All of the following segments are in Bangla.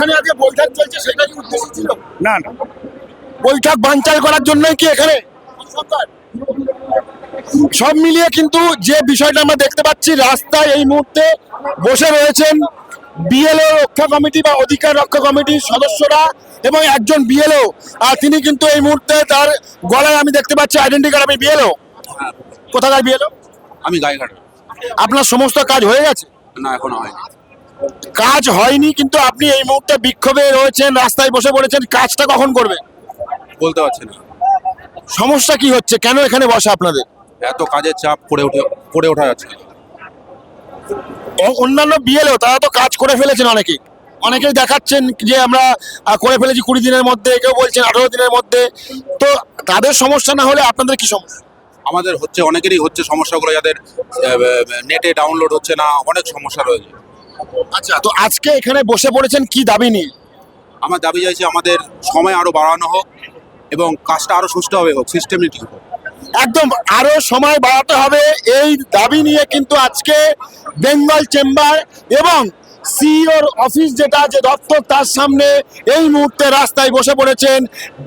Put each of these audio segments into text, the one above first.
এখানে আজকে বৈঠক চলছে সেটা কি উদ্দেশ্য ছিল? না না। বৈঠক বানচাল করার জন্যই কি এখানে? সরকার? সব মিলিয়ে কিন্তু যে বিষয়টা আমরা দেখতে পাচ্ছি রাস্তায় এই মুহূর্তে বসে রয়েছেন বিএলও রক্ষা কমিটি বা অধিকার রক্ষা কমিটির সদস্যরা এবং একজন বিএলও আর তিনি কিন্তু এই মুহূর্তে তার গলায় আমি দেখতে পাচ্ছি আইডেন্টি কার্ড আমি বিএলও কোথাকার বিএলও আমি গায়েঘাট আপনার সমস্ত কাজ হয়ে গেছে? না এখনও হয়নি। কাজ হয়নি কিন্তু আপনি এই মুহূর্তে বিক্ষোভে রয়েছেন রাস্তায় বসে পড়েছেন কাজটা কখন করবে? বলতে পারছি না। সমস্যা কি হচ্ছে? কেন এখানে বসা আপনাদের? এত কাজের চাপ করে উঠে করে ওঠা যাচ্ছে না। অন্যান্য বিএলও তারা তো কাজ করে ফেলেছেন অনেকেই অনেকেই দেখাচ্ছেন যে আমরা আহ, করে ফেলেছি কুড়ি দিনের মধ্যে কেউ বলছেন আঠারো দিনের মধ্যে। তো তাদের সমস্যা না হলে আপনাদের কি সমস্যা? আমাদের হচ্ছে অনেকেরই হচ্ছে সমস্যাগুলো যাদের নেটে ডাউনলোড হচ্ছে না অনেক সমস্যা রয়েছে। আচ্ছা তো আজকে এখানে বসে পড়েছেন কি দাবি নিয়ে? আমার দাবি চাইছে আমাদের সময় আরও বাড়ানো হোক এবং কাজটা আরও সুষ্ঠুভাবে হোক সিস্টেমেটিক হোক। একদম আরও সময় বাড়াতে হবে এই দাবি নিয়ে কিন্তু আজকে বেঙ্গল চেম্বার এবং সিইওর অফিস যেটা যে দপ্তর তার সামনে এই মুহূর্তে রাস্তায় বসে পড়েছেন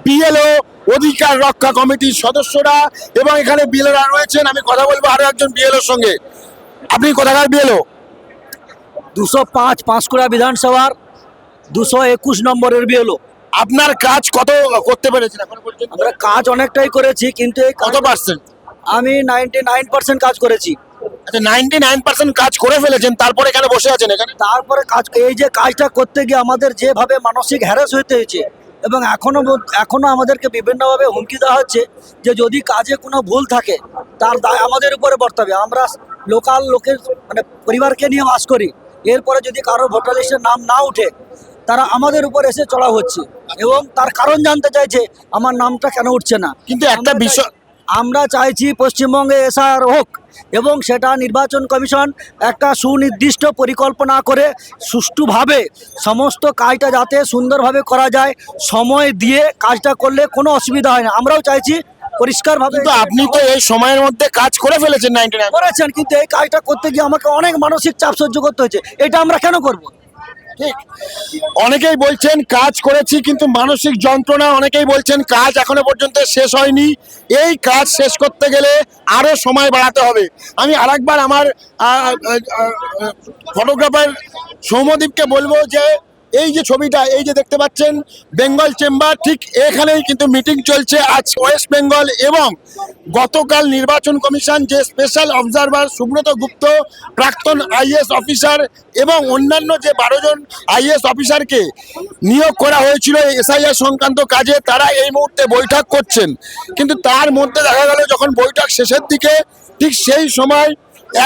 বিএলও অধিকার রক্ষা কমিটির সদস্যরা এবং এখানে বিএলওরা রয়েছেন। আমি কথা বলব আরও একজন বিএলওর সঙ্গে। আপনি কোথাকার বিএলও? দুশো পাঁচ পাঁশকুড়া বিধানসভার দুশো একুশ নম্বরের বিএলও। আপনার কাজ কত করতে পেরেছেন এখন পর্যন্ত? আমরা কাজ অনেকটাই করেছি কিন্তু এই কত পার্সেন্ট আমি নাইনটি নাইন পার্সেন্ট কাজ করেছি। আচ্ছা নাইনটি নাইন পার্সেন্ট কাজ করে ফেলেছেন তারপরে এখানে বসে আছেন এখানে? তারপরে কাজ এই যে কাজটা করতে গিয়ে আমাদের যেভাবে মানসিক হ্যারাস হতে হয়েছে এবং এখনও ব- এখনও আমাদেরকে বিভিন্নভাবে হুমকি দেওয়া হচ্ছে যে যদি কাজে কোনো ভুল থাকে তার দায় আমাদের উপরে বর্তাবে। আমরা লোকাল লোকের মানে পরিবারকে নিয়ে বাস করি। এরপরে যদি কারও ভোটার লিস্টের নাম না উঠে তারা আমাদের উপর এসে চড়া হচ্ছে। এবং তার কারণ জানতে চাইছে আমার নামটা কেন উঠছে না। কিন্তু একটা বিষয় আমরা চাইছি পশ্চিমবঙ্গে এসআর হোক এবং সেটা নির্বাচন কমিশন একটা সুনির্দিষ্ট পরিকল্পনা করে সুষ্ঠুভাবে সমস্ত কাজটা যাতে সুন্দরভাবে করা যায় সময় দিয়ে কাজটা করলে কোনো অসুবিধা হয় না। আমরাও চাইছি পরিষ্কারভাবে কিন্তু আপনি তো এই সময়ের মধ্যে কাজ করে ফেলেছেন নাইনটি করেছেন কিন্তু এই কাজটা করতে গিয়ে আমাকে অনেক মানসিক চাপ সহ্য করতে হয়েছে। এটা আমরা কেন করব? ঠিক। অনেকেই বলছেন কাজ করেছি কিন্তু মানসিক যন্ত্রণা অনেকেই বলছেন কাজ এখনও পর্যন্ত শেষ হয়নি। এই কাজ শেষ করতে গেলে আরও সময় বাড়াতে হবে। আমি আরেকবার আমার ফটোগ্রাফার সৌমদীপকে বলব যে এই যে ছবিটা, এই যে দেখতে পাচ্ছেন, বেঙ্গল চেম্বার, ঠিক এখানেই কিন্তু মিটিং চলছে আজ ওয়েস্ট বেঙ্গল এবং গতকাল নির্বাচন কমিশন যে স্পেশাল অবজারভার সুব্রত গুপ্ত, প্রাক্তন আইএস অফিসার এবং অন্যান্য যে বারো জন আইএস অফিসারকে নিয়োগ করা হয়েছিল এসআইআর সংক্রান্ত কাজে, তারা এই মুহূর্তে বৈঠক করছেন। কিন্তু তার মধ্যে দেখা গেল যখন বৈঠক শেষের দিকে, ঠিক সেই সময়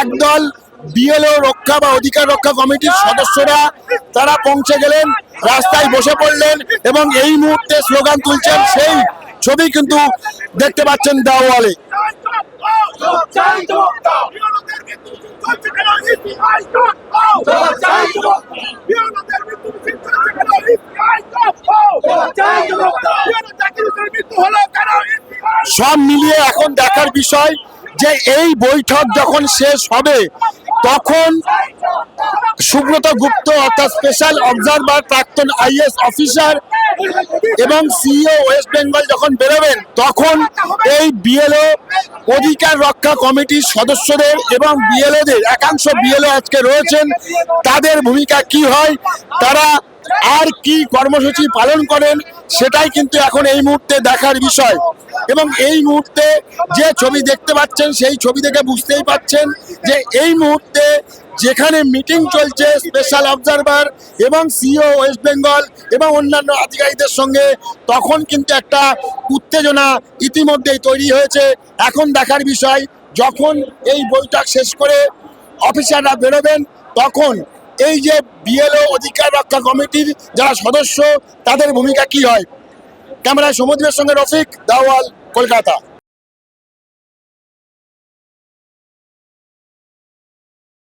একদল বিএলও রক্ষা বা অধিকার রক্ষা কমিটির সদস্যরা তারা পৌঁছে গেলেন, রাস্তায় বসে পড়লেন এবং এই মুহূর্তে স্লোগান তুলছেন সেই ছবি কিন্তু দেখতে পাচ্ছেন দেওয়ালে। সব মিলিয়ে এখন দেখার বিষয় যে এই বৈঠক যখন শেষ হবে তখন সুব্রত গুপ্ত, অর্থাৎ স্পেশাল অবজারভার প্রাক্তন আইএস অফিসার এবং সিইও ওয়েস্ট বেঙ্গল যখন বেরোবেন, তখন এই বিএলও অধিকার রক্ষা কমিটির সদস্যদের এবং বিএলওদের একাংশ বিএলও আজকে রয়েছেন, তাদের ভূমিকা কি হয়, তারা আর কি কর্মসূচি পালন করেন সেটাই কিন্তু এখন এই মুহূর্তে দেখার বিষয়। এবং এই মুহূর্তে যে ছবি দেখতে পাচ্ছেন, সেই ছবি দেখে বুঝতেই পাচ্ছেন যে এই মুহূর্তে যেখানে মিটিং চলছে স্পেশাল অবজারভার এবং সিও ওয়েস্ট বেঙ্গল এবং অন্যান্য আধিকারিকদের সঙ্গে, তখন কিন্তু একটা উত্তেজনা ইতিমধ্যেই তৈরি হয়েছে। এখন দেখার বিষয়, যখন এই বৈঠক শেষ করে অফিসাররা বেরোবেন, তখন এই যে বিএলও অধিকার রক্ষা কমিটির যারা সদস্য, তাদের ভূমিকা কি হয়? ক্যামেরায় সমুদ্রের সঙ্গে রফিক, দাওয়াল, কলকাতা।